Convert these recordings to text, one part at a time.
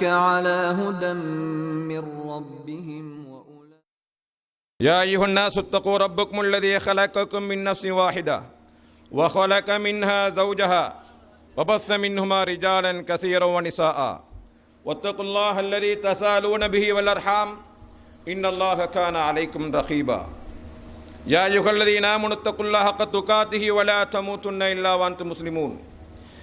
على هدى من ربهم يا أيها الناس اتقوا ربكم الذي خلقكم من نفس واحدة وخلق منها زوجها وبث منهما رجالا كثيرا ونساء. واتقوا الله الذي تسالون به والأرحام. إن الله كان عليكم رقيبا. يا أيها الذين آمنوا اتقوا الله حق تقاته ولا تموتن إلا وأنتم مسلمون.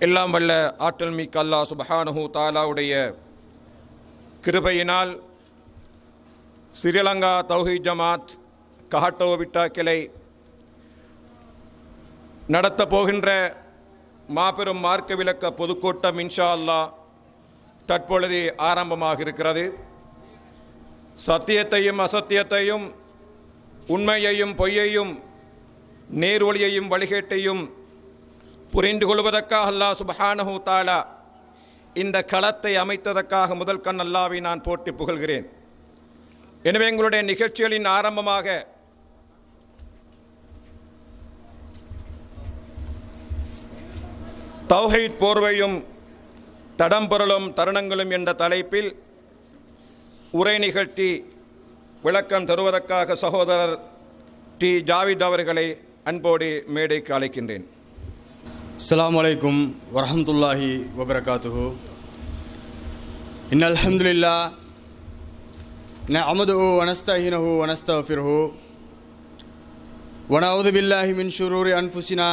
எல்லாம் வல்ல ஆற்றல் மிக்க அல்லா சுபஹானஹூ தாலாவுடைய கிருபையினால் ஸ்ரீலங்கா தௌஹி ஜமாத் கஹட்டோவிட்டா கிளை நடத்தப் போகின்ற மாபெரும் மார்க்க விளக்க பொதுக்கூட்டம் இன்ஷா அல்லாஹ் தற்பொழுது ஆரம்பமாக இருக்கிறது சத்தியத்தையும் அசத்தியத்தையும் உண்மையையும் பொய்யையும் நேர்வழியையும் வழிகேட்டையும் புரிந்து கொள்வதற்காக அல்லாஹ் சுபஹானஹு தாலா இந்த களத்தை அமைத்ததற்காக முதல் கண் அல்லாவை நான் போட்டி புகழ்கிறேன். எனவே எங்களுடைய நிகழ்ச்சிகளின் ஆரம்பமாக தௌஹீத் போர்வையும் தடம்பொருளும் தருணங்களும் என்ற தலைப்பில் உரை நிகழ்த்தி விளக்கம் தருவதற்காக சகோதரர் டி. ஜாவித் அவர்களை அன்போடு மேடைக்கு அழைக்கின்றேன். السلام عليكم ورحمة الله وبركاته إن الحمد لله نعمده ونستعينه ونستغفره ونعوذ بالله من شرور أنفسنا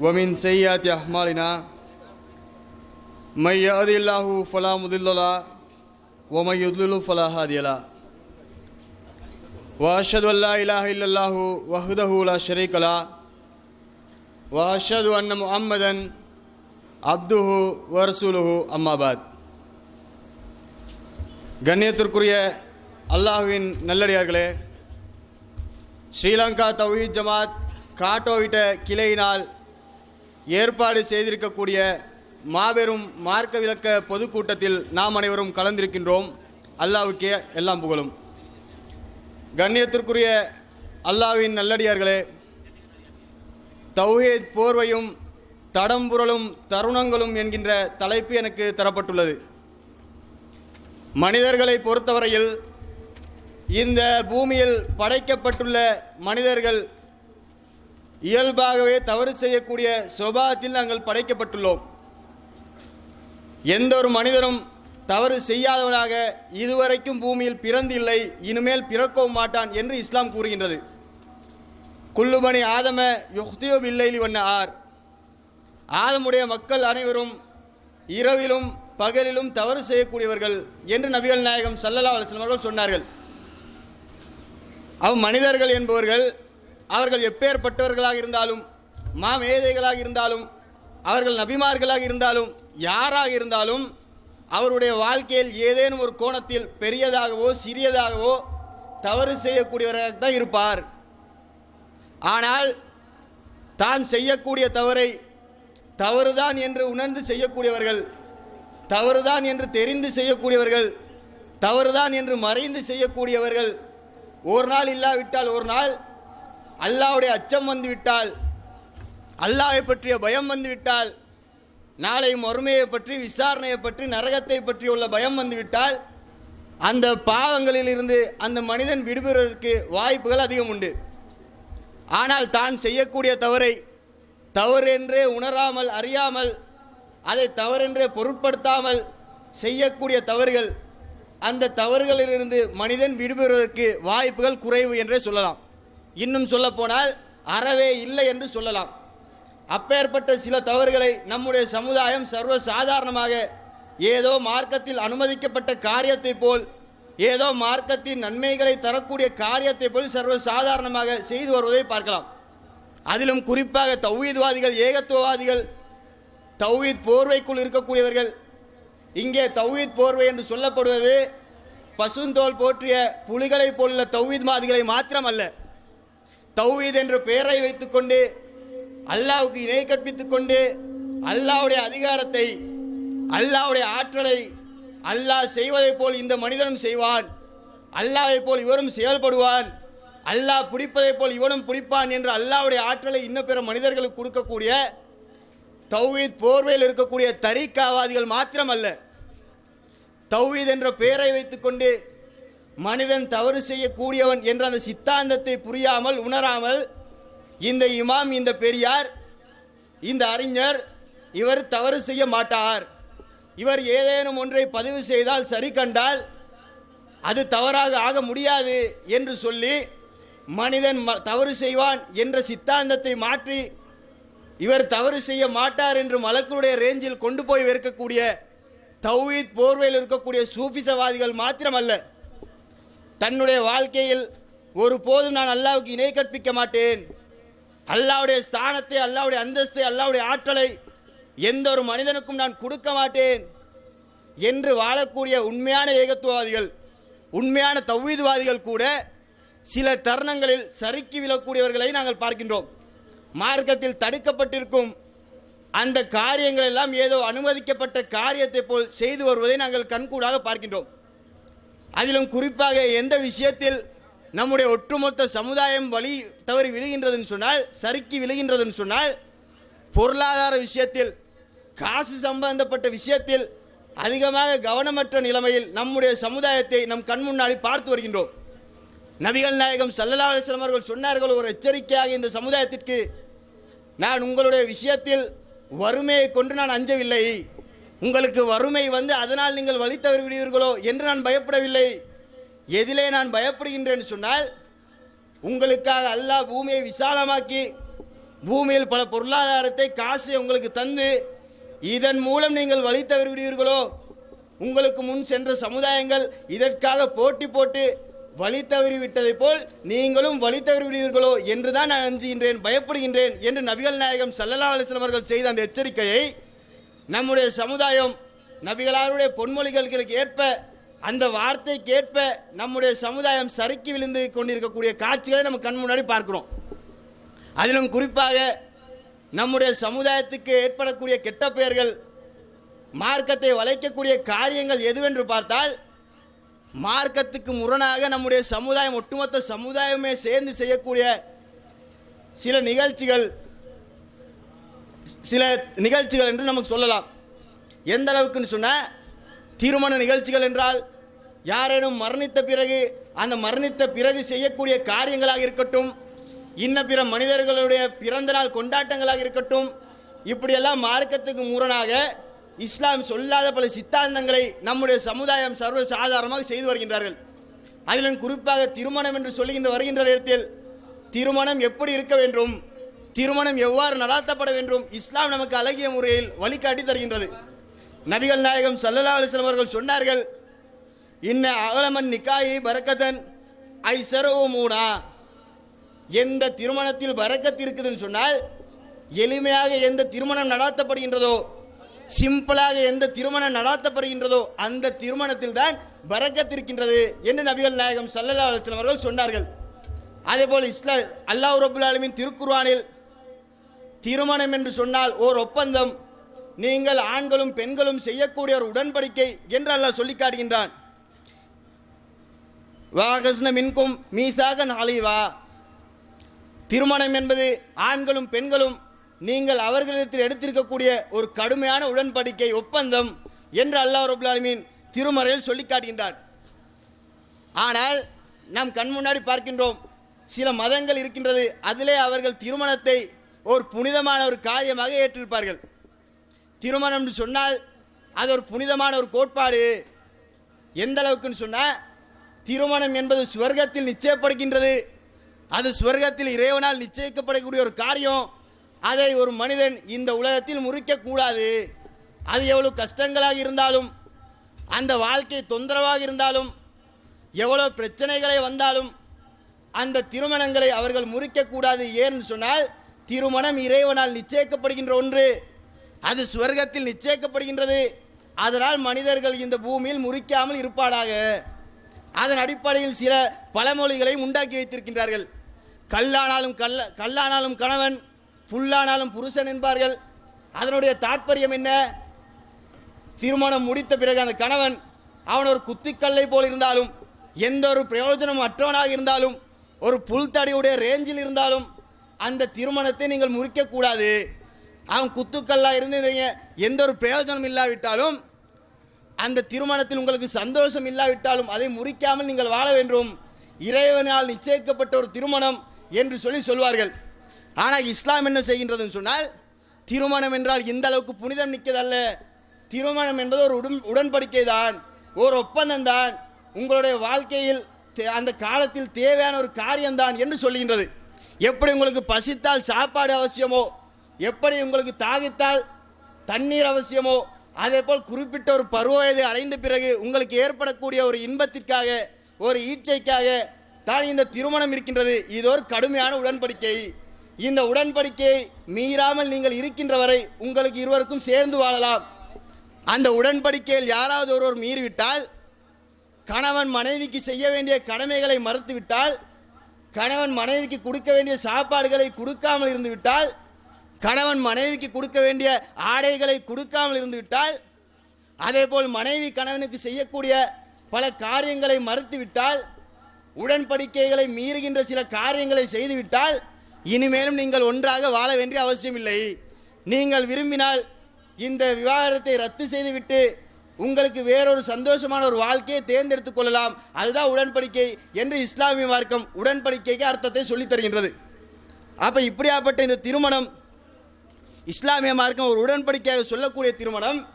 ومن سيئات أعمالنا من يهد الله فلا مضل له ومن يضلل فلا هادي له وأشهد أن لا إله إلا الله وحده لا شريك له واشهد ان محمدا عبده ورسوله اما بعد கண்ணியத்திற்குரிய அல்லாஹுவின் நல்லடியார்களே ஸ்ரீலங்கா தௌஹீத் ஜமாத் காட்டோவிட்ட கிளையினால் ஏற்பாடு செய்திருக்கக்கூடிய மாபெரும் மார்க்க விளக்க பொதுக்கூட்டத்தில் நாம் அனைவரும் கலந்திருக்கின்றோம் அல்லாஹ்வுக்கே எல்லாம் புகழும் கண்ணியத்திற்குரிய அல்லாஹ்வின் நல்லடியார்களே தௌஹேத் போர்வையும் தடம்புரலும் தருணங்களும் என்கின்ற தலைப்பு எனக்கு தரப்பட்டுள்ளது. மனிதர்களை பொறுத்தவரையில் இந்த பூமியில் படைக்கப்பட்டுள்ள மனிதர்கள் இயல்பாகவே தவறு செய்யக்கூடிய சுபாவத்தில் நாங்கள் படைக்கப்பட்டுள்ளோம். எந்த ஒரு மனிதனும் தவறு செய்யாதவனாக இதுவரைக்கும் பூமியில் பிறந்தில்லை இனிமேல் பிறக்கவும் மாட்டான் என்று இஸ்லாம் கூறுகின்றது. குல்லுபனி ஆதம யுக்தியோ பில்லைலி வண்ண ஆர். ஆதமுடைய மக்கள் அனைவரும் இரவிலும் பகலிலும் தவறு செய்யக்கூடியவர்கள் என்று நபிகள் நாயகம் சல்லல்லா அலுவலம் அவர்கள் சொன்னார்கள். அவ் மனிதர்கள் என்பவர்கள் அவர்கள் எப்பேற்பட்டவர்களாக இருந்தாலும் மாமேதைகளாக இருந்தாலும் அவர்கள் நபிமார்களாக இருந்தாலும் யாராக இருந்தாலும் அவருடைய வாழ்க்கையில் ஏதேனும் ஒரு கோணத்தில் பெரியதாகவோ சிறியதாகவோ தவறு செய்யக்கூடியவராக தான் இருப்பார். ஆனால் தான் செய்யக்கூடிய தவறை தவறுதான் என்று உணர்ந்து செய்யக்கூடியவர்கள் தவறுதான் என்று தெரிந்து செய்யக்கூடியவர்கள் தவறுதான் என்று மறைந்து செய்யக்கூடியவர்கள் ஒரு நாள் இல்லாவிட்டால் ஒரு நாள் அல்லாவுடைய அச்சம் வந்துவிட்டால் அல்லாவை பற்றிய பயம் வந்துவிட்டால் நாளை மறுமையை பற்றி விசாரணையை பற்றி நரகத்தை பற்றி உள்ள பயம் வந்துவிட்டால் அந்த பாவங்களிலிருந்து அந்த மனிதன் விடுபடுவதற்கு வாய்ப்புகள் அதிகம் உண்டு. ஆனால் தான் செய்யக்கூடிய தவறை தவறென்றே உணராமல் அறியாமல் அதை தவறென்றே பொருட்படுத்தாமல் செய்யக்கூடிய தவறுகள் அந்த தவறுகளிலிருந்து மனிதன் விடுபடுவதற்கு வாய்ப்புகள் குறைவு என்றே சொல்லலாம். இன்னும் சொல்லப்போனால் அறவே இல்லை என்று சொல்லலாம். அப்பேற்பட்ட சில தவறுகளை நம்முடைய சமுதாயம் சர்வ சாதாரணமாக ஏதோ மார்க்கத்தில் அனுமதிக்கப்பட்ட காரியத்தை போல் ஏதோ மார்க்கத்தின் நன்மைகளை தரக்கூடிய காரியத்தை போல் சர்வ சாதாரணமாக செய்து வருவதை பார்க்கலாம். அதிலும் குறிப்பாக தௌஹீத்வாதிகள் ஏகத்துவவாதிகள் தௌஹீத் போர்வைக்குள் இருக்கக்கூடியவர்கள். இங்கே தௌஹீத் போர்வை என்று சொல்லப்படுவது பசுந்தோல் போற்றிய புலிகளை போலுள்ள தௌஹீத்வாதிகளை அல்ல தௌஹீத் என்ற பெயரை வைத்துக்கொண்டு அல்லாவுக்கு இணை கற்பித்துக்கொண்டு அல்லாவுடைய அல்லாஹ்வுடைய அதிகாரத்தை அல்லாவுடைய ஆற்றலை அல்லாஹ் செய்வதைப் போல் இந்த மனிதனும் செய்வான். அல்லாவை போல் இவரும் செயல்படுவான். அல்லாஹ் பிடிப்பதைப் போல் இவனும் பிடிப்பான் என்று அல்லாவுடைய ஆற்றலை இன்னும் பிற மனிதர்களுக்கு கொடுக்கக்கூடிய தௌஹீத் போர்வையில் இருக்கக்கூடிய தரிக்காவாதிகள் மாத்திரமல்ல. தௌஹீத் என்ற பெயரை வைத்துக்கொண்டு மனிதன் தவறு செய்யக்கூடியவன் என்ற அந்த சித்தாந்தத்தை புரியாமல் உணராமல் இந்த இமாம் இந்த பெரியார் இந்த அறிஞர் இவர் தவறு செய்ய மாட்டார். இவர் ஏதேனும் ஒன்றை பதிவு செய்தால் சரி கண்டால் அது தவறாக ஆக முடியாது என்று சொல்லி மனிதன் ம- தவறு செய்வான் என்ற சித்தாந்தத்தை மாற்றி இவர் தவறு செய்ய மாட்டார் என்று மலக்களுடைய ரேஞ்சில் கொண்டு போய் இருக்கக்கூடிய தௌஹீத் போர்வையில் இருக்கக்கூடிய சூஃபிசவாதிகள் மாத்திரமல்ல. தன்னுடைய வாழ்க்கையில் ஒருபோதும் நான் அல்லாவுக்கு இணை கற்பிக்க மாட்டேன். அல்லாவுடைய ஸ்தானத்தை அல்லாவுடைய அந்தஸ்தை அல்லாவுடைய ஆற்றலை எந்த ஒரு மனிதனுக்கும் நான் கொடுக்க மாட்டேன் என்று வாழக்கூடிய உண்மையான ஏகத்துவவாதிகள் உண்மையான தௌஹீத்வாதிகள் கூட சில தருணங்களில் சறுக்கி விழக்கூடியவர்களை நாங்கள் பார்க்கின்றோம். மார்க்கத்தில் தடுக்கப்பட்டிருக்கும் அந்த காரியங்கள் எல்லாம் ஏதோ அனுமதிக்கப்பட்ட காரியத்தை போல் செய்து வருவதை நாங்கள் கண்கூடாக பார்க்கின்றோம். அதிலும் குறிப்பாக எந்த விஷயத்தில் நம்முடைய ஒட்டுமொத்த சமுதாயம் வழி தவறி விழுகின்றதுன்னு சொன்னால் சறுக்கி விழுகின்றதுன்னு சொன்னால் பொருளாதார விஷயத்தில் காசு சம்பந்தப்பட்ட விஷயத்தில் அதிகமாக கவனமற்ற நிலைமையில் நம்முடைய சமுதாயத்தை நம் கண் முன்னாடி பார்த்து வருகின்றோம். நபிகள் நாயகம் சல்லல்லா அலிஸ்லாம் அவர்கள் சொன்னார்கள் ஒரு எச்சரிக்கையாக இந்த சமுதாயத்திற்கு நான் உங்களுடைய விஷயத்தில் வறுமையை கொண்டு நான் அஞ்சவில்லை. உங்களுக்கு வறுமை வந்து அதனால் நீங்கள் வழி தவறி விடுவீர்களோ என்று நான் பயப்படவில்லை. எதிலே நான் பயப்படுகின்றேன் சொன்னால் உங்களுக்காக அல்லாஹ் பூமியை விசாலமாக்கி பூமியில் பல பொருளாதாரத்தை காசை உங்களுக்கு தந்து இதன் மூலம் நீங்கள் வழி தவறி உங்களுக்கு முன் சென்ற சமுதாயங்கள் இதற்காக போட்டி போட்டு வழி தவறி போல் நீங்களும் வழி தவறி விடுவீர்களோ என்றுதான் நான் அஞ்சுகின்றேன் பயப்படுகின்றேன் என்று நபிகள் நாயகம் சல்லல்லா அலிஸ்லாம் அவர்கள் செய்த அந்த எச்சரிக்கையை நம்முடைய சமுதாயம் நபிகளாருடைய பொன்மொழிகளுக்கு ஏற்ப அந்த வார்த்தைக்கு ஏற்ப நம்முடைய சமுதாயம் சறுக்கி விழுந்து கொண்டிருக்கக்கூடிய காட்சிகளை நம்ம கண் முன்னாடி பார்க்கிறோம். அதிலும் குறிப்பாக நம்முடைய சமுதாயத்துக்கு ஏற்படக்கூடிய கெட்ட பெயர்கள் மார்க்கத்தை வளைக்கக்கூடிய காரியங்கள் எதுவென்று பார்த்தால் மார்க்கத்துக்கு முரணாக நம்முடைய சமுதாயம் ஒட்டுமொத்த சமுதாயமே சேர்ந்து செய்யக்கூடிய சில நிகழ்ச்சிகள் சில நிகழ்ச்சிகள் என்று நமக்கு சொல்லலாம். எந்த அளவுக்குன்னு சொன்னால் திருமண நிகழ்ச்சிகள் என்றால் யாரேனும் மரணித்த பிறகு அந்த மரணித்த பிறகு செய்யக்கூடிய காரியங்களாக இருக்கட்டும் இன்ன பிற மனிதர்களுடைய பிறந்த நாள் கொண்டாட்டங்களாக இருக்கட்டும் இப்படியெல்லாம் மார்க்கத்துக்கு முரணாக இஸ்லாம் சொல்லாத பல சித்தாந்தங்களை நம்முடைய சமுதாயம் சர்வ சாதாரணமாக செய்து வருகின்றார்கள். அதிலும் குறிப்பாக திருமணம் என்று சொல்லுகின்ற வருகின்ற நேரத்தில் திருமணம் எப்படி இருக்க வேண்டும் திருமணம் எவ்வாறு நடாத்தப்பட வேண்டும் இஸ்லாம் நமக்கு அழகிய முறையில் வழிகாட்டி தருகின்றது. நபிகள் நாயகம் சல்லல்லா அலிஸ்லாம் அவர்கள் சொன்னார்கள் இன்ன அகலமன் நிக்காயி பரக்கதன் ஐ மூனா. எந்த திருமணத்தில் வரக்கத்து இருக்குதுன்னு சொன்னால் எளிமையாக எந்த திருமணம் நடாத்தப்படுகின்றதோ சிம்பிளாக எந்த திருமணம் நடாத்தப்படுகின்றதோ அந்த திருமணத்தில் தான் வரக்கத்திருக்கின்றது என்று நபிகள் நாயகம் சல்லல்லா அலுவலம் அவர்கள் சொன்னார்கள். அதே போல் இஸ்லா அல்லாஹ் ரபுல் ஆலமின் திருக்குர்வானில் திருமணம் என்று சொன்னால் ஓர் ஒப்பந்தம் நீங்கள் ஆண்களும் பெண்களும் செய்யக்கூடிய ஒரு உடன்படிக்கை என்று அல்லாஹ் சொல்லி காட்டுகின்றான். வாகஸ்ன மின்கும் மீசாக நாளிவா திருமணம் என்பது ஆண்களும் பெண்களும் நீங்கள் அவர்களிடத்தில் எடுத்திருக்கக்கூடிய ஒரு கடுமையான உடன்படிக்கை ஒப்பந்தம் என்று அல்லாஹ் ரபுல்லாலுமீன் திருமறையில் சொல்லி காட்டுகின்றார். ஆனால் நாம் கண் முன்னாடி பார்க்கின்றோம் சில மதங்கள் இருக்கின்றது அதிலே அவர்கள் திருமணத்தை ஒரு புனிதமான ஒரு காரியமாக ஏற்றிருப்பார்கள். திருமணம் என்று சொன்னால் அது ஒரு புனிதமான ஒரு கோட்பாடு. எந்த அளவுக்குன்னு சொன்னால் திருமணம் என்பது சுவர்க்கத்தில் நிச்சயப்படுகின்றது. அது சுவர்க்கத்தில் இறைவனால் நிச்சயிக்கப்படக்கூடிய ஒரு காரியம். அதை ஒரு மனிதன் இந்த உலகத்தில் முறிக்கக்கூடாது. அது எவ்வளோ கஷ்டங்களாக இருந்தாலும் அந்த வாழ்க்கை தொந்தரவாக இருந்தாலும் எவ்வளோ பிரச்சனைகளை வந்தாலும் அந்த திருமணங்களை அவர்கள் முறிக்கக்கூடாது. ஏன்னு சொன்னால் திருமணம் இறைவனால் நிச்சயிக்கப்படுகின்ற ஒன்று. அது சுவர்க்கத்தில் நிச்சயிக்கப்படுகின்றது. அதனால் மனிதர்கள் இந்த பூமியில் முறிக்காமல் இருப்பாடாக அதன் அடிப்படையில் சில பழமொழிகளை உண்டாக்கி வைத்திருக்கின்றார்கள். கல்லானாலும் கல்ல கல்லானாலும் கணவன் புல்லானாலும் புருஷன் என்பார்கள். அதனுடைய தாற்பயம் என்ன? திருமணம் முடித்த பிறகு அந்த கணவன் அவன் ஒரு குத்திக்கல்லை போல் இருந்தாலும் எந்த ஒரு பிரயோஜனம் அற்றவனாக இருந்தாலும் ஒரு புல்தடியுடைய ரேஞ்சில் இருந்தாலும் அந்த திருமணத்தை நீங்கள் முறிக்கக்கூடாது. அவன் குத்துக்கல்லாக இருந்து எந்த ஒரு பிரயோஜனம் இல்லாவிட்டாலும் அந்த திருமணத்தில் உங்களுக்கு சந்தோஷம் இல்லாவிட்டாலும் அதை முறிக்காமல் நீங்கள் வாழ வேண்டும். இறைவனால் நிச்சயிக்கப்பட்ட ஒரு திருமணம் என்று சொல்லி சொல்வார்கள். ஆனால் இஸ்லாம் என்ன செய்கின்றதுன்னு சொன்னால் திருமணம் என்றால் இந்த அளவுக்கு புனிதம் நிற்கதல்ல திருமணம் என்பது ஒரு உடன் உடன்படிக்கை தான் ஒரு ஒப்பந்தம் தான் உங்களுடைய வாழ்க்கையில் தே- அந்த காலத்தில் தேவையான ஒரு காரியம்தான் என்று சொல்கின்றது. எப்படி உங்களுக்கு பசித்தால் சாப்பாடு அவசியமோ எப்படி உங்களுக்கு தாகித்தால் தண்ணீர் அவசியமோ அதே போல் குறிப்பிட்ட ஒரு பருவ வயதை அடைந்த பிறகு உங்களுக்கு ஏற்படக்கூடிய ஒரு இன்பத்திற்காக ஒரு ஈச்சைக்காக தான் இந்த திருமணம் இருக்கின்றது. இது ஒரு கடுமையான உடன்படிக்கை. இந்த உடன்படிக்கையை மீறாமல் நீங்கள் இருக்கின்ற வரை உங்களுக்கு இருவருக்கும் சேர்ந்து வாழலாம். அந்த உடன்படிக்கையில் யாராவது ஒருவர் மீறிவிட்டால் கணவன் மனைவிக்கு செய்ய வேண்டிய கடமைகளை மறுத்துவிட்டால் கணவன் மனைவிக்கு கொடுக்க வேண்டிய சாப்பாடுகளை கொடுக்காமல் இருந்துவிட்டால் கணவன் மனைவிக்கு கொடுக்க வேண்டிய ஆடைகளை கொடுக்காமல் இருந்துவிட்டால் அதேபோல் மனைவி கணவனுக்கு செய்யக்கூடிய பல காரியங்களை மறுத்துவிட்டால் உடன்படிக்கைகளை மீறுகின்ற சில காரியங்களை செய்துவிட்டால் இனிமேலும் நீங்கள் ஒன்றாக வாழ வேண்டிய அவசியமில்லை. நீங்கள் விரும்பினால் இந்த விவாகரத்தை ரத்து செய்துவிட்டு உங்களுக்கு வேறொரு சந்தோஷமான ஒரு வாழ்க்கையை தேர்ந்தெடுத்துக் கொள்ளலாம். அதுதான் உடன்படிக்கை என்று இஸ்லாமிய மார்க்கம் உடன்படிக்கைக்கு அர்த்தத்தை சொல்லித் தருகின்றது. அப்போ இப்படியாப்பட்ட இந்த திருமணம் இஸ்லாமிய மார்க்கம் ஒரு உடன்படிக்கையாக சொல்லக்கூடிய திருமணம்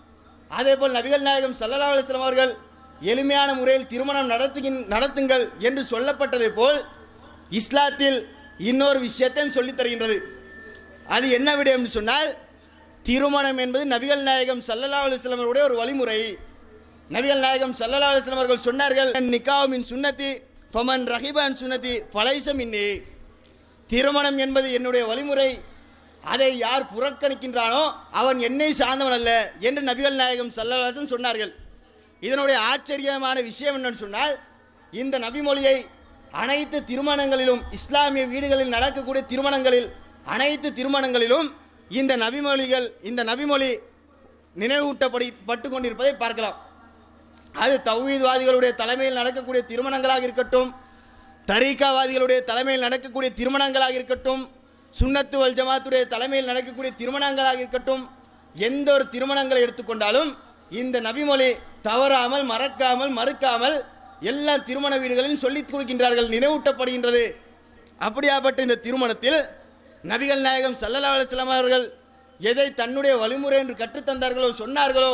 அதேபோல் நபிகள் நாயகம் சல்லல்லா அலிஸ்லாம் அவர்கள் எளிமையான முறையில் திருமணம் நடத்துகின் நடத்துங்கள் என்று சொல்லப்பட்டதை போல் இஸ்லாத்தில் இன்னொரு விஷயத்தையும் சொல்லித் தருகின்றது. அது என்ன விடயம் சொன்னால் திருமணம் என்பது நபிகள் நாயகம் சல்லல்லா அலிஸ்லாம் ஒரு வழிமுறை. நபிகள் நாயகம் சல்லல்லா அலிஸ்லாம் அவர்கள் சொன்னார்கள் நிக்காவுமின் சுன்னதி ஃபமன் ரஹிபான் சுன்னதி ஃபலைசம் இன்னி திருமணம் என்பது என்னுடைய வழிமுறை. அதை யார் புறக்கணிக்கின்றானோ அவன் என்னை சார்ந்தவன் அல்ல என்று நபிகள் நாயகம் சல்லல்லாசன் சொன்னார்கள். இதனுடைய ஆச்சரியமான விஷயம் என்னன்னு சொன்னால் இந்த நபிமொழியை அனைத்து திருமணங்களிலும் இஸ்லாமிய வீடுகளில் நடக்கக்கூடிய திருமணங்களில் அனைத்து திருமணங்களிலும் இந்த நபிமொழிகள் இந்த நபிமொழி நினைவூட்டப்படி பட்டு கொண்டிருப்பதை பார்க்கலாம். அது தௌஹீத்வாதிகளுடைய தலைமையில் நடக்கக்கூடிய திருமணங்களாக இருக்கட்டும் தரீக்காவாதிகளுடைய தலைமையில் நடக்கக்கூடிய திருமணங்களாக இருக்கட்டும் சுண்ணத்து வல் ஜமாத்துடைய தலைமையில் நடக்கக்கூடிய திருமணங்களாக இருக்கட்டும் எந்த ஒரு திருமணங்களை எடுத்துக்கொண்டாலும் இந்த நபிமொழி தவறாமல் மறக்காமல் மறுக்காமல் எல்லா திருமண வீடுகளிலும் சொல்லிக் கொடுக்கின்றார்கள் நினைவூட்டப்படுகின்றது. அப்படியாப்பட்ட இந்த திருமணத்தில் நபிகள் நாயகம் சல்லல்லா அலுவலாம் அவர்கள் எதை தன்னுடைய வழிமுறை என்று கற்றுத்தந்தார்களோ சொன்னார்களோ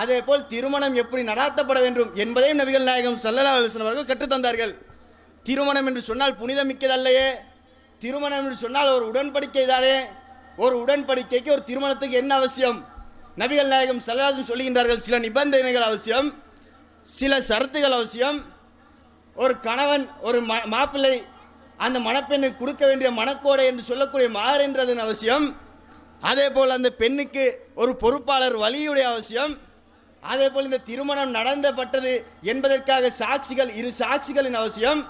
அதே போல் திருமணம் எப்படி நடாத்தப்பட வேண்டும் என்பதையும் நபிகள் நாயகம் சல்லல்லா அலுவலாம் அவர்கள் கற்றுத்தந்தார்கள். திருமணம் என்று சொன்னால் புனிதமிக்கதல்லையே. திருமணம் என்று சொன்னால் ஒரு உடன்படிக்கை தானே ஒரு உடன்படிக்கைக்கு ஒரு திருமணத்துக்கு என்ன அவசியம்? நபிகள் நாயகம் சல்லாசம் சொல்லுகின்றார்கள் சில நிபந்தனைகள் அவசியம் சில சரத்துகள் அவசியம். ஒரு கணவன் ஒரு ம மாப்பிள்ளை அந்த மணப்பெண்ணுக்கு கொடுக்க வேண்டிய மணக்கோடை என்று சொல்லக்கூடிய மாறு என்றதன் அவசியம். அதே போல் அந்த பெண்ணுக்கு ஒரு பொறுப்பாளர் வலியுடைய அவசியம். அதே போல் இந்த திருமணம் நடந்தப்பட்டது என்பதற்காக சாட்சிகள் இரு சாட்சிகளின் அவசியம்.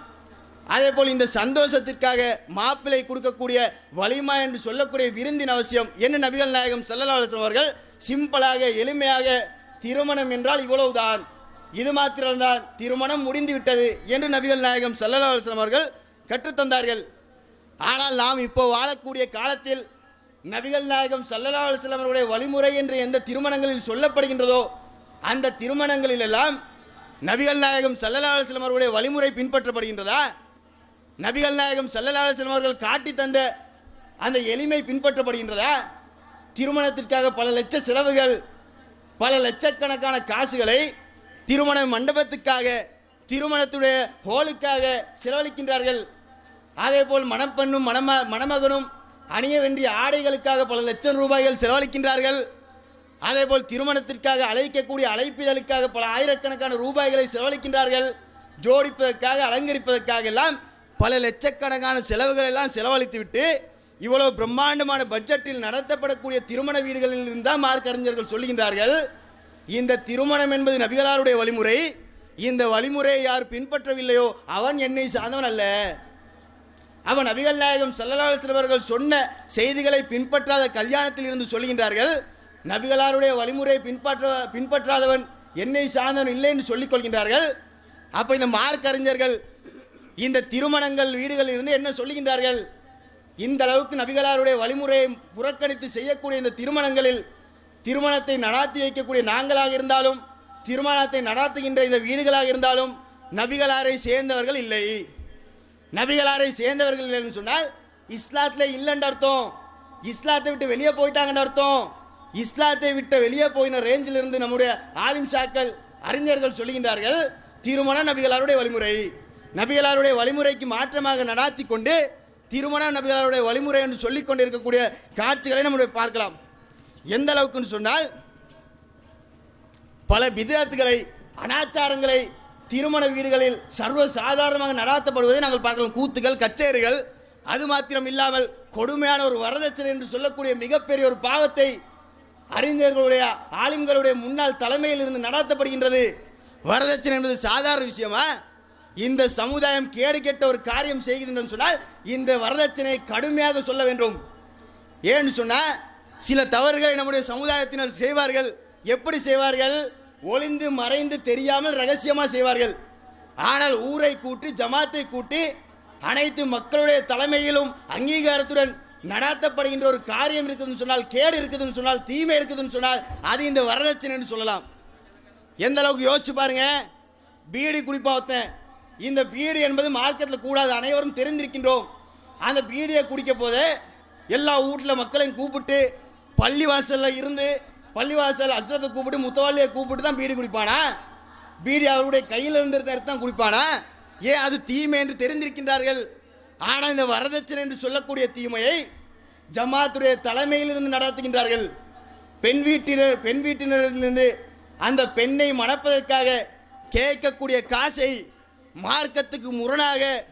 அதே போல் இந்த சந்தோஷத்திற்காக மாப்பிள்ளை கொடுக்கக்கூடிய வலிமா என்று சொல்லக்கூடிய விருந்தின் அவசியம் என்ன நபிகள் நாயகம் செல்லலாசன் அவர்கள் சிம்பிளாக எளிமையாக திருமணம் என்றால் இவ்வளவுதான். இது மாத்திரம்தான் திருமணம் முடிந்து விட்டது என்று நபிகள் நாயகம் செல்லலாசன் அவர்கள் கற்றுத்தந்தார்கள். ஆனால் நாம் இப்போ வாழக்கூடிய காலத்தில் நபிகள் நாயகம் சல்லல்லா அலுவலம் வழிமுறை என்று எந்த திருமணங்களில் சொல்லப்படுகின்றதோ அந்த திருமணங்களிலெல்லாம் நபிகள் நாயகம் சல்லல்லா அலுவலம் வழிமுறை பின்பற்றப்படுகின்றதா? நபிகள் நாயகம் சல்லல்லா அவர்கள் காட்டி தந்த அந்த எளிமை பின்பற்றப்படுகின்றதா? திருமணத்திற்காக பல லட்ச செலவுகள் பல லட்சக்கணக்கான காசுகளை திருமண மண்டபத்துக்காக திருமணத்துடைய ஹோலுக்காக செலவழிக்கின்றார்கள். அதேபோல் மணப்பெண்ணும் மணம மணமகனும் அணிய வேண்டிய ஆடைகளுக்காக பல லட்சம் ரூபாய்கள் செலவழிக்கின்றார்கள். அதேபோல் திருமணத்திற்காக அழைக்கக்கூடிய அழைப்பிதழுக்காக பல ஆயிரக்கணக்கான ரூபாய்களை செலவழிக்கின்றார்கள். ஜோடிப்பதற்காக அலங்கரிப்பதற்காக எல்லாம் பல லட்சக்கணக்கான செலவுகள் எல்லாம் செலவழித்துவிட்டு இவ்வளவு பிரம்மாண்டமான பட்ஜெட்டில் நடத்தப்படக்கூடிய திருமண வீடுகளில் இருந்தால் மார்க் அறிஞர்கள் சொல்லுகின்றார்கள் இந்த திருமணம் என்பது நபிகளாருடைய வழிமுறை இந்த வழிமுறையை யார் பின்பற்றவில்லையோ அவன் என்னை சார்ந்தவன் அல்ல. அவன் நபிகள் நாயகம் செல்லலாசிரவர்கள் சொன்ன செய்திகளை பின்பற்றாத கல்யாணத்தில் இருந்து சொல்கின்றார்கள் நபிகளாருடைய வழிமுறையை பின்பற்ற பின்பற்றாதவன் என்னை சார்ந்தவன் இல்லை என்று சொல்லிக் கொள்கின்றார்கள். அப்போ இந்த மார்க் அறிஞர்கள் இந்த திருமணங்கள் வீடுகளில் இருந்து என்ன சொல்லுகின்றார்கள்? இந்த அளவுக்கு நபிகளாருடைய வழிமுறையை புறக்கணித்து செய்யக்கூடிய இந்த திருமணங்களில் திருமணத்தை நடாத்தி வைக்கக்கூடிய நாங்களாக இருந்தாலும் திருமணத்தை நடாத்துகின்ற இந்த வீடுகளாக இருந்தாலும் நபிகளாரை சேர்ந்தவர்கள் இல்லை. நபிகளாரை சேர்ந்தவர்கள் இல்லைன்னு சொன்னால் இஸ்லாத்தில் இல்லைன்னு அர்த்தம். இஸ்லாத்தை விட்டு வெளியே போயிட்டாங்கன்னு அர்த்தம். இஸ்லாத்தை விட்டு வெளியே போயின ரேஞ்சில் இருந்து நம்முடைய ஆலிம் ஷாக்கள் அறிஞர்கள் சொல்லுகின்றார்கள் திருமணம் நபிகளாருடைய வழிமுறை. நபிகளாருடைய வழிமுறைக்கு மாற்றமாக நடாத்தி கொண்டு திருமணம் நபிகளாருடைய வழிமுறை என்று சொல்லிக் கொண்டிருக்கக்கூடிய காட்சிகளை நம்முடைய பார்க்கலாம். எந்த அளவுக்குன்னு சொன்னால் பல விதத்துகளை அனாச்சாரங்களை திருமண வீடுகளில் சர்வ சாதாரணமாக நடாத்தப்படுவதை நாங்கள் பார்க்கலாம். கூத்துகள் கச்சேரிகள் அது மாத்திரம் இல்லாமல் கொடுமையான ஒரு வரதட்சணை என்று சொல்லக்கூடிய மிகப்பெரிய ஒரு பாவத்தை அறிஞர்களுடைய ஆலிம்களுடைய முன்னாள் தலைமையில் இருந்து நடாத்தப்படுகின்றது. வரதட்சணை என்பது சாதாரண விஷயமா? இந்த சமுதாயம் கேடு கெட்ட ஒரு காரியம் செய்கின்றன்னு சொன்னால் இந்த வரதட்சணை கடுமையாக சொல்ல வேண்டும். ஏன்னு சொன்னால் சில தவறுகளை நம்முடைய சமுதாயத்தினர் செய்வார்கள். எப்படி செய்வார்கள்? ஒளிந்து மறைந்து தெரியாமல் ரகசியமாக செய்வார்கள். ஆனால் ஊரை கூட்டி ஜமாத்தை கூட்டி அனைத்து மக்களுடைய தலைமையிலும் அங்கீகாரத்துடன் நடாத்தப்படுகின்ற ஒரு காரியம் இருக்குதுன்னு சொன்னால் கேடு இருக்குதுன்னு சொன்னால் தீமை இருக்குதுன்னு சொன்னால் அது இந்த வரதட்சணைன்னு சொல்லலாம். எந்த அளவுக்கு யோசிச்சு பாருங்க. பீடி குடிப்பா ஒருத்தன். இந்த பீடி என்பது மார்க்கெட்டில் கூடாது அனைவரும் தெரிந்திருக்கின்றோம். அந்த பீடியை குடிக்க போது எல்லா வீட்டில் மக்களையும் கூப்பிட்டு பள்ளிவாசலில் இருந்து பள்ளிவாசல் அஸ்ரத்தை கூப்பிட்டு முத்தவாளியை கூப்பிட்டு தான் பீடி குடிப்பானா? பீடி அவருடைய கையில் இருந்திருந்த தான் குடிப்பானா? ஏன் அது தீமை என்று தெரிந்திருக்கின்றார்கள்? ஆனால் இந்த வரதட்சணை என்று சொல்லக்கூடிய தீமையை ஜமாத்துடைய தலைமையிலிருந்து நடத்துகின்றார்கள். பெண் வீட்டினர் பெண் வீட்டினரிலிருந்து அந்த பெண்ணை மணப்பதற்காக கேட்கக்கூடிய காசை மார்க்கத்துக்கு முரணாக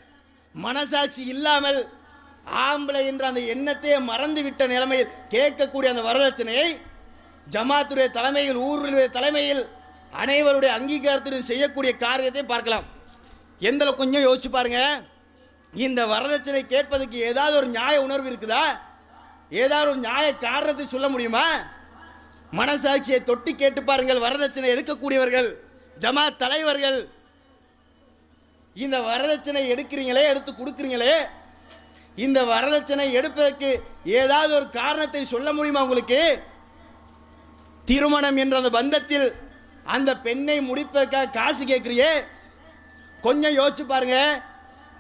மனசாட்சி இல்லாமல் ஆம்பளை என்ற அந்த எண்ணத்தையே மறந்து விட்ட நிலைமையில் கேட்கக்கூடிய அந்த வரதட்சணையை ஜமாத்துடைய தலைமையில் ஊருடைய தலைமையில் அனைவருடைய அங்கீகாரத்துடன் செய்யக்கூடிய காரியத்தை பார்க்கலாம். எந்த கொஞ்சம் யோசிச்சு பாருங்க. இந்த வரதட்சணை கேட்பதற்கு ஏதாவது ஒரு நியாய உணர்வு இருக்குதா? ஏதாவது ஒரு நியாய காரணத்தை சொல்ல முடியுமா? மனசாட்சியை தொட்டி கேட்டு பாருங்கள். வரதட்சணை எடுக்கக்கூடியவர்கள் ஜமாத் தலைவர்கள் இந்த வரதட்சணை எடுக்கிறீங்களே எடுத்து கொடுக்குறீங்களே? இந்த வரதட்சணை எடுப்பதற்கு ஏதாவது ஒரு காரணத்தை சொல்ல முடியுமா உங்களுக்கு? திருமணம் என்ற அந்த பந்தத்தில் அந்த பெண்ணை முடிப்பதற்காக காசு கேட்குறியே கொஞ்சம் யோசிச்சு பாருங்க.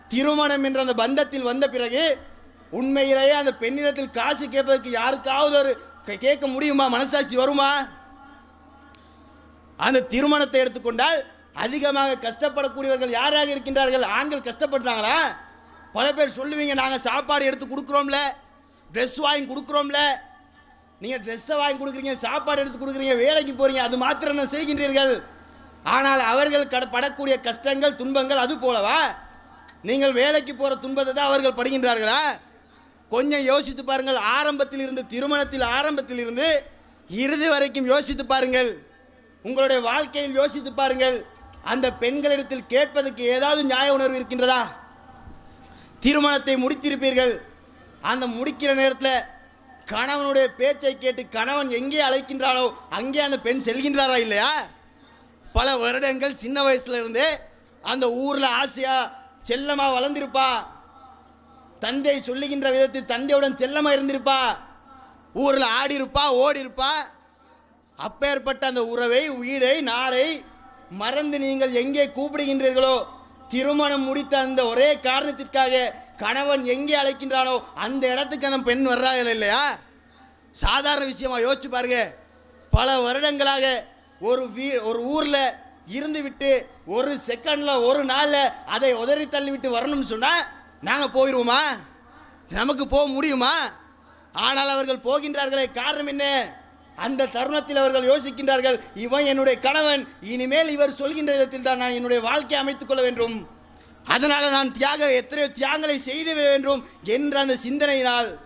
திருமணம் என்ற அந்த பந்தத்தில் வந்த பிறகு உண்மையிலேயே அந்த பெண்ணிடத்தில் காசு கேட்பதற்கு யாருக்காவது ஒரு கேட்க முடியுமா? மனசாட்சி வருமா? அந்த திருமணத்தை எடுத்துக்கொண்டால் அதிகமாக கஷ்டப்படக்கூடியவர்கள் யாராக இருக்கின்றார்கள்? ஆண்கள் கஷ்டப்படுறாங்களா பல பேர் சொல்லுவீங்க நாங்கள் சாப்பாடு எடுத்து கொடுக்குறோம்ல ட்ரெஸ் வாங்கி கொடுக்குறோம்ல. நீங்கள் ட்ரெஸ்ஸை வாங்கி கொடுக்குறீங்க சாப்பாடு எடுத்து கொடுக்குறீங்க வேலைக்கு போகிறீங்க அது மாத்திரம் தான் செய்கின்றீர்கள். ஆனால் அவர்கள் கட படக்கூடிய கஷ்டங்கள் துன்பங்கள் அது போலவா? நீங்கள் வேலைக்கு போகிற துன்பத்தை தான் அவர்கள் படுகின்றார்களா? கொஞ்சம் யோசித்து பாருங்கள் ஆரம்பத்தில் இருந்து திருமணத்தில் ஆரம்பத்தில் இருந்து இறுதி வரைக்கும் யோசித்து பாருங்கள். உங்களுடைய வாழ்க்கையில் யோசித்து பாருங்கள். அந்த பெண்களிடத்தில் கேட்பதற்கு ஏதாவது நியாய உணர்வு இருக்கின்றதா? திருமணத்தை முடித்திருப்பீர்கள். அந்த முடிக்கிற நேரத்தில் கணவனுடைய பேச்சை கேட்டு கணவன் எங்கே அழைக்கின்றானோ அங்கே அந்த பெண் செல்கின்றாரா இல்லையா? பல வருடங்கள் சின்ன வயசுல இருந்தே அந்த ஊரில் ஆசையா செல்லமாக வளர்ந்திருப்பா. தந்தை சொல்லுகின்ற விதத்தில் தந்தையுடன் செல்லமாக இருந்திருப்பா. ஊரில் ஆடி இருப்பா ஓடி இருப்பா அப்பேற்பட்ட அந்த உறவை வீடை நாரை மறந்து நீங்கள் எங்கே கூப்பிடுகின்றீர்களோ திருமணம் முடித்த அந்த ஒரே காரணத்திற்காக கணவன் எங்கே அழைக்கின்றானோ அந்த இடத்துக்கு அந்த பெண் வர்றார்கள் இல்லையா? சாதாரண விஷயமா யோசிச்சு பாருங்க. பல வருடங்களாக ஒரு வீ ஒரு ஊரில் இருந்துவிட்டு ஒரு செகண்டில் ஒரு நாளில் அதை உதறி தள்ளி விட்டு வரணும்னு சொன்னால் நாங்கள் போயிடுவோமா நமக்கு போக முடியுமா? ஆனால் அவர்கள் போகின்றார்களே காரணம் என்ன? அந்த தருணத்தில் அவர்கள் யோசிக்கின்றார்கள் இவன் என்னுடைய கணவன் இனிமேல் இவர் சொல்கின்ற விதத்தில் தான் நான் என்னுடைய வாழ்க்கையை அமைத்துக் கொள்ள வேண்டும். அதனால் நான் தியாக எத்தனையோ தியாகங்களை செய்து வேண்டும் என்ற அந்த சிந்தனையினால்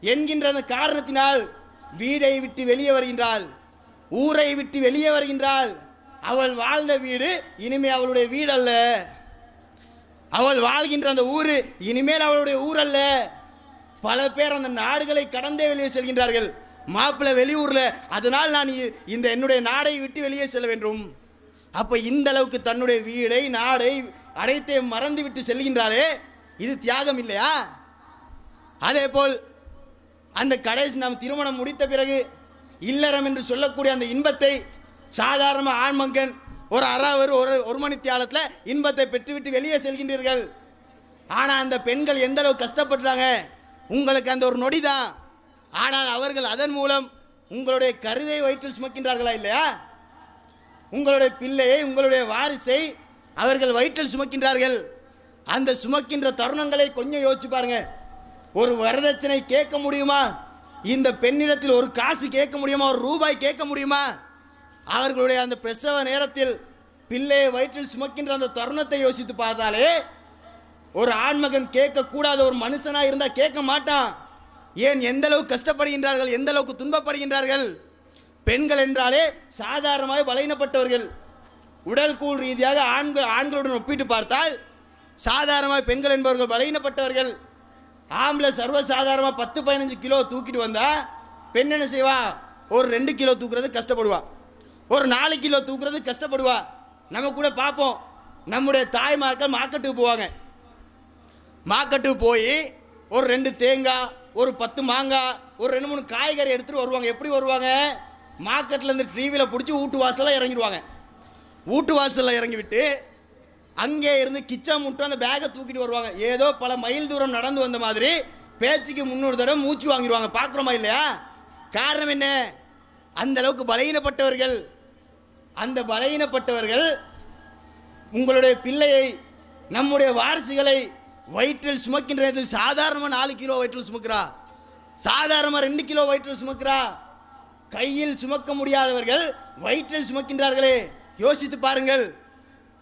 என்கின்ற அந்த காரணத்தினால் வீடை விட்டு வெளியே வருகின்றாள். ஊரை விட்டு வெளியே வருகின்றாள். அவள் வாழ்ந்த வீடு இனிமே அவளுடைய வீடு அல்ல அவள் வாழ்கின்ற அந்த ஊர் இனிமேல் அவளுடைய ஊர் அல்ல பல பேர் அந்த நாடுகளை கடந்தே வெளியே செல்கின்றார்கள். மாப்பிள்ளை வெளியூரில் அதனால் நான் இந்த என்னுடைய நாடை விட்டு வெளியே செல்ல வேண்டும். அப்போ இந்த அளவுக்கு தன்னுடைய வீடை நாடை அனைத்தை மறந்து விட்டு செல்கின்றாரே இது தியாகம் இல்லையா? அதே போல் அந்த கடைசி நாம் திருமணம் முடித்த பிறகு இல்லறம் என்று சொல்லக்கூடிய அந்த இன்பத்தை சாதாரண ஆண்மங்கன் ஒரு அறாவர் ஒரு ஒரு மணி தியாலத்தில் இன்பத்தை பெற்றுவிட்டு வெளியே செல்கின்றீர்கள். ஆனால் அந்த பெண்கள் எந்த அளவு கஷ்டப்படுறாங்க? உங்களுக்கு அந்த ஒரு நொடி தான் ஆனால் அவர்கள் அதன் மூலம் உங்களுடைய கருவை வயிற்றில் சுமக்கின்றார்களா இல்லையா? உங்களுடைய பிள்ளையை உங்களுடைய வாரிசை அவர்கள் வயிற்றில் சுமக்கின்றார்கள். அந்த சுமக்கின்ற தருணங்களை கொஞ்சம் யோசிச்சு பாருங்க. ஒரு வரதட்சணை கேட்க முடியுமா? இந்த பெண்ணிடத்தில் ஒரு காசு கேட்க முடியுமா? ஒரு ரூபாய் கேட்க முடியுமா? அவர்களுடைய அந்த பிரசவ நேரத்தில் பிள்ளையை வயிற்றில் சுமக்கின்ற அந்த தருணத்தை யோசித்து பார்த்தாலே ஒரு ஆண்மகன் கேட்கக்கூடாத ஒரு மனுஷனாக இருந்தால் கேட்க மாட்டான். ஏன் எந்த அளவுக்கு கஷ்டப்படுகின்றார்கள் எந்த அளவுக்கு துன்பப்படுகின்றார்கள்? பெண்கள் என்றாலே சாதாரணமாக பலகீனப்பட்டவர்கள் உடல் கூழ் ரீதியாக ஆண்கள் ஆண்களுடன் ஒப்பிட்டு பார்த்தால் சாதாரணமாக பெண்கள் என்பவர்கள் பலகீனப்பட்டவர்கள் ஆம்பளை சர்வ சாதாரணமாக பத்து பதினஞ்சு கிலோ தூக்கிட்டு வந்தால் பெண் என்ன செய்வா? ஒரு ரெண்டு கிலோ தூக்குறது கஷ்டப்படுவா. ஒரு நாலு கிலோ தூக்குறது கஷ்டப்படுவா. நம்ம கூட பார்ப்போம். நம்முடைய தாய்மார்கள் மார்க்கெட்டுக்கு போவாங்க. மார்க்கெட்டுக்கு போய் ஒரு ரெண்டு தேங்காய் ஒரு பத்து மாங்காய் ஒரு ரெண்டு மூணு காய்கறி எடுத்துகிட்டு வருவாங்க. எப்படி வருவாங்க? மார்க்கெட்ல இருந்து டிவியில் பிடிச்சி வீட்டு வாசலில் இறங்கிடுவாங்க. வீட்டு வாசலில் இறங்கிவிட்டு அங்கே இருந்து கிச்சன் முட்டும் அந்த பேக்கை தூக்கிட்டு வருவாங்க. ஏதோ பல மைல் தூரம் நடந்து வந்த மாதிரி பேச்சுக்கு முன்னூறு தடவை மூச்சு வாங்கிடுவாங்க. பார்க்குறோமா இல்லையா? காரணம் என்ன? அந்த அளவுக்கு பலகீனப்பட்டவர்கள் அந்த பலகீனப்பட்டவர்கள் உங்களுடைய பிள்ளையை நம்முடைய வாரிசுகளை வயிற்றில் சுமக்கின்றது சாதாரணமாக நாலு கிலோ வயிற்றில் சுமக்கிறா? சாதாரணமாக ரெண்டு கிலோ வயிற்றில் சுமக்கிறா? கையில் சுமக்க முடியாதவர்கள் வயிற்றில் சுமக்கின்றார்களே. யோசித்து பாருங்கள்.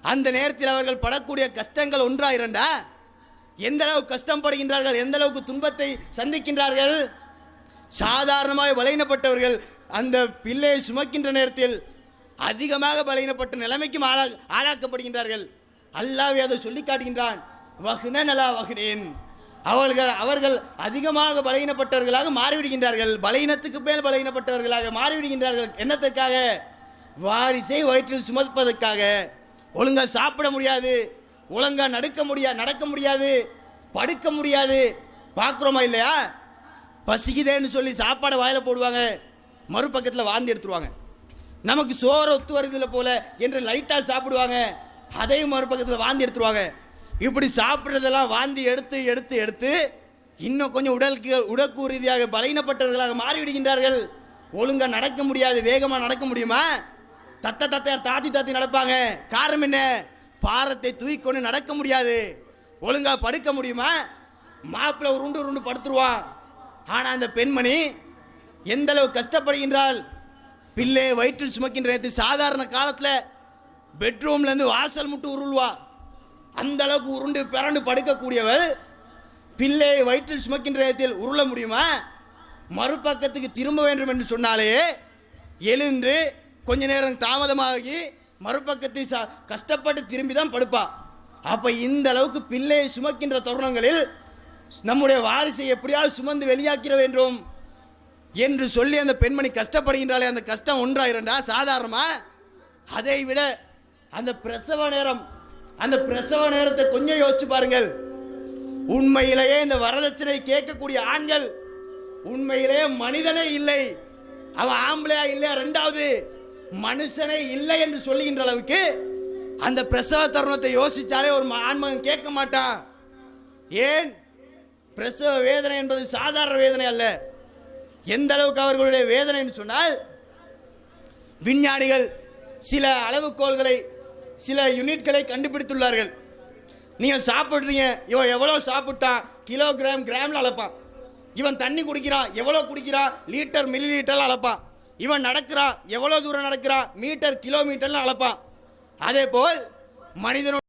அந்த நேரத்தில் அவர்கள் படக்கூடிய கஷ்டங்கள் ஒன்றா இரண்டா? எந்த அளவு கஷ்டம் படுகின்றார்கள் எந்த அளவுக்கு துன்பத்தை சந்திக்கின்றார்கள்? சாதாரணமாக பலகீனப்பட்டவர்கள் அந்த பிள்ளையை சுமக்கின்ற நேரத்தில் அதிகமாக பலகீனப்பட்ட நிலைமைக்கும் ஆளா ஆளாக்கப்படுகின்றார்கள். அல்லாவே அதை சொல்லி காட்டுகின்றான். வகுனலா வகுனேன். அவர்கள் அவர்கள் அதிகமாக பலகீனப்பட்டவர்களாக மாறிவிடுகின்றார்கள். பலகீனத்துக்கு மேல் பலகீனப்பட்டவர்களாக மாறிவிடுகின்றார்கள். என்னத்துக்காக வாரிசை வயிற்றில் சுமப்பதற்காக. ஒழுங்காக சாப்பிட முடியாது. ஒழுங்காக நடக்க முடியாது நடக்க முடியாது. படுக்க முடியாது. பார்க்குறோமா இல்லையா? பசிக்குதேன்னு சொல்லி சாப்பாடை வாயில் போடுவாங்க. மறுபக்கத்தில் வாந்தி எடுத்துருவாங்க. நமக்கு சோறு ஒத்து வருதில்லை போல என்று லைட்டாக சாப்பிடுவாங்க. அதையும் மறுபக்கத்தில் வாந்தி எடுத்துருவாங்க. இப்படி சாப்பிட்றதெல்லாம் வாந்தி எடுத்து எடுத்து எடுத்து இன்னும் கொஞ்சம் உடலுக்கு உடற்கு ரீதியாக பலகீனப்பட்டவர்களாக மாறிவிடுகின்றார்கள். ஒழுங்காக நடக்க முடியாது வேகமாக நடக்க முடியுமா? தத்த தத்தையார் தாத்தி தாத்தி நடப்பாங்க. காரணம் என்ன? பாரத்தை தூக்கிக்கொண்டு நடக்க முடியாது. ஒழுங்கா படுக்க முடியுமா? மாப்பிள்ளை உருண்டு உருண்டு படுத்துருவான். ஆனால் அந்த பெண்மணி எந்த அளவு கஷ்டப்படுகின்றாள் பிள்ளை வயிற்றில் சுமக்கின்ற நேரத்தில் சாதாரண காலத்தில் பெட்ரூம்லேருந்து வாசல் முட்டு உருள்வா. அந்த அளவுக்கு உருண்டு பிறண்டு படுக்கக்கூடியவள் பிள்ளையை வயிற்றில் சுமக்கின்ற இடத்தில் உருள முடியுமா? மறுபக்கத்துக்கு திரும்ப வேண்டும் என்று சொன்னாலே எழுந்து கொஞ்ச நேரம் தாமதமாகி மறுபக்கத்தை ச கஷ்டப்பட்டு திரும்பி தான் படுப்பா. அப்போ இந்த அளவுக்கு பிள்ளையை சுமக்கின்ற தருணங்களில் நம்முடைய வாரிசை எப்படியாவது சுமந்து வெளியாக்கிற வேண்டும் என்று சொல்லி அந்த பெண்மணி கஷ்டப்படுகின்றாலே அந்த கஷ்டம் ஒன்றா இரண்டா சாதாரணமாக அதை விட அந்த பிரசவ நேரம் அந்த பிரசவ நேரத்தை கொஞ்சம் யோசிச்சு பாருங்கள். உண்மையிலேயே இந்த வரதட்சணை கேட்கக்கூடிய ஆண்கள் உண்மையிலேயே மனிதனே இல்லை. அவன் ஆம்பளையா இல்லையா? ரெண்டாவது மனுஷனே இல்லை என்று சொல்லுகின்ற அளவுக்கு அந்த பிரசவ தருணத்தை யோசிச்சாலே ஒரு ஆண்மகன் கேட்க மாட்டான். ஏன்? பிரசவ வேதனை என்பது சாதாரண வேதனை அல்ல. எந்த அளவுக்கு அவர்களுடைய வேதனைன்னு சொன்னால் விஞ்ஞானிகள் சில அளவுகோள்களை சில யூனிட்களை கண்டுபிடித்துள்ளார்கள். நீங்கள் சாப்பிட்றீங்க இவன் எவ்வளோ சாப்பிட்டான்? கிலோகிராம் கிராமில் அளப்பான். இவன் தண்ணி குடிக்கிறான் எவ்வளோ குடிக்கிறான் லீட்டர் மில்லி லீட்டரில் அளப்பான். இவன் நடக்கிறான் எவ்வளோ தூரம் நடக்கிறான் மீட்டர் கிலோமீட்டர்னு அளப்பான். அதே போல் மனிதனோட